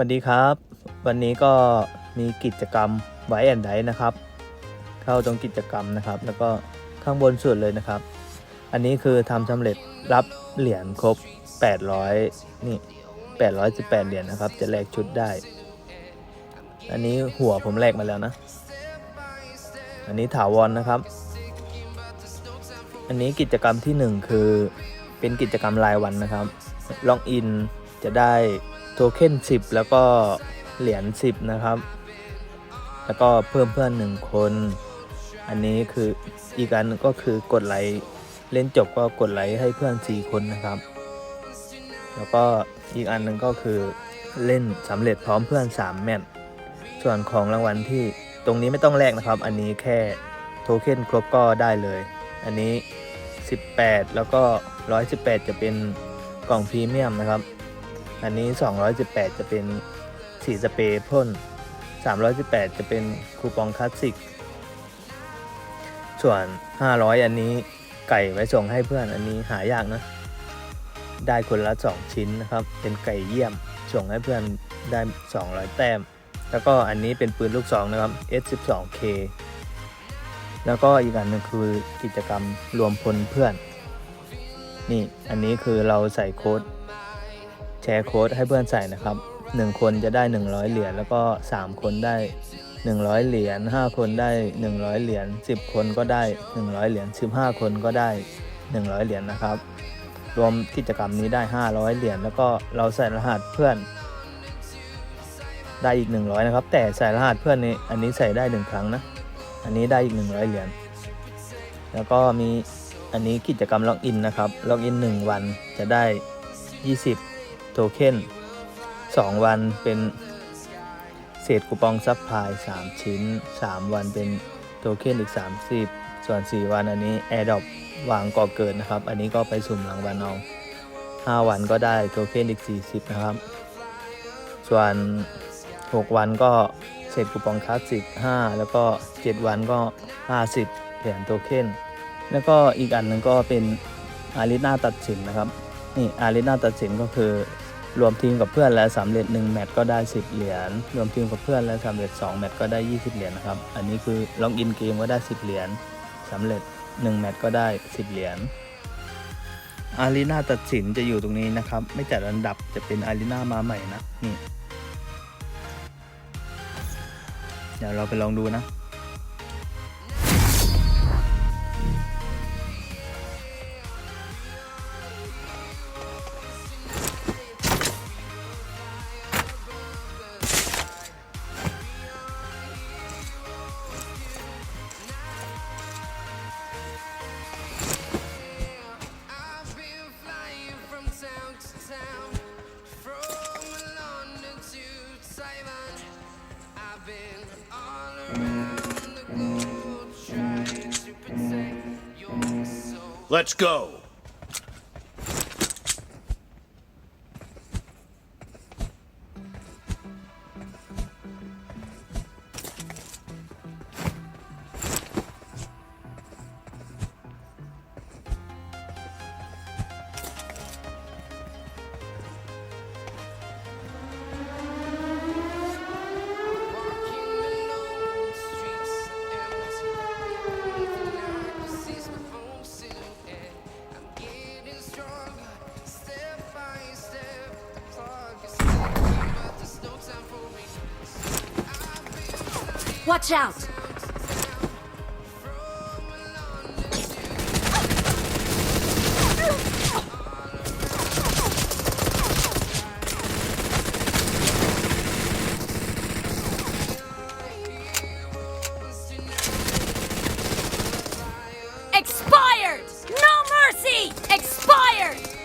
วัสดีครับ วันนี้ก็มีกิจกรรมไว้แอนไดนะครับ เข้าตรงกิจกรรมนะครับ แล้วก็ข้างบนสุดเลยนะครับ อันนี้คือทำสำเร็จรับเหรียญครบ 800 นี่ 818 เหรียญนะครับ จะแลกชุดได้ อันนี้หัวผมแลกมาแล้วนะ อันนี้ถาวรนนะครับ อันนี้กิจกรรมที่หนึ่งคือเป็นกิจกรรมรายวันนะครับล็อกอินจะได้ โทเค็น10 แล้วก็เหรียญ10 นะครับ แล้วก็เพิ่มเพื่อนหนึ่งคน อันนี้คืออีกอันหนึ่งก็คือกดไลค์เล่นจบก็กดไลค์ให้เพื่อน 4 คนนะครับ แล้วก็อีกอันหนึ่งก็คือเล่นสำเร็จพร้อมเพื่อน 3 แมตช์ส่วนของรางวัลที่ตรงนี้ไม่ต้องแลกนะครับ อันนี้แค่โทเค็นครบก็ได้เลย อันนี้ 18 แล้วก็ 118 จะเป็นกล่องพรีเมียมนะครับ อันนี้ 218 จะเป็นสีสเปรย์พ่น 318 จะเป็นคูปองคลาสสิก ส่วน 500 อันนี้ไก่ไว้ส่งให้เพื่อนอันนี้หายากนะ ได้คนละ 2 ชิ้นนะครับ เป็นไก่เยี่ยม ส่งให้เพื่อนได้ 200 แต้ม แล้วก็อันนี้เป็นปืนลูกซองนะครับ S12K แล้วก็อีกอันหนึงคือกิจกรรมรวมพลเพื่อน นี่อันนี้คือเราใส่โค้ด ร์โค้ดให้เพื่อนใส่นะครับ 1 คนจะได้ 100 เหรียญแล้วก็ 3 คนได้ 100 เหรียญ5 คนได้ 100 เหรียญ10 คนก็ได้ 100 เหรียญ15 คนก็ได้ 100 เหรียญนะครับ รวมกิจกรรมนี้ได้ 500 เหรียญแล้วก็เราใส่รหัสเพื่อน ได้อีก 100 นะครับ แต่ใส่รหัสเพื่อนนี้อันนี้ใส่ได้ 1 ครั้งนะ อันนี้ได้อีก 100 เหรียญแล้วก็มีอันนี้กิจกรรมล็อกอินนะครับ ล็อกอิน 1 วันจะได้ 20 ทเค็น2 วันเป็นเศษคูปองซับพลาย3 ชิ้น 3 วันเป็นโทเค็นอีก 30 ส่วน 4 วันอันนี้ AirDrop วางก่อเกิดนะครับ อันนี้ก็ไปสุ่มรางวัลเอา5 วันก็ได้โทเค็นอีก 40 นะครับ ส่วน 6 วันก็เศษคูปองคลาสสิก5แล้วก็ 7 วันก็ 50เหรียญโทเค็นแล้วก็อีกอันหนึ่งก็เป็นอารีนาตัดสินนะครับ นี่อารีนาตัดสินก็คือ รวมทีมกับเพื่อนและสำเร็จ 1 แมตช์ก็ได้ 10 เหรียญ รวมทีมกับเพื่อนและสำเร็จ 2 แมตช์ก็ได้ 20 เหรียญนะครับ อันนี้คือล็อกอินเกมก็ได้ 10 เหรียญสำเร็จ 1 แมตช์ก็ได้ 10 เหรียญ อารีนาตัดสินจะอยู่ตรงนี้นะครับ ไม่จัดอันดับจะเป็นอารีนามาใหม่นะ นี่ เดี๋ยวเราไปลองดูนะ Let's go. Watch out! Expired! No mercy! Expired!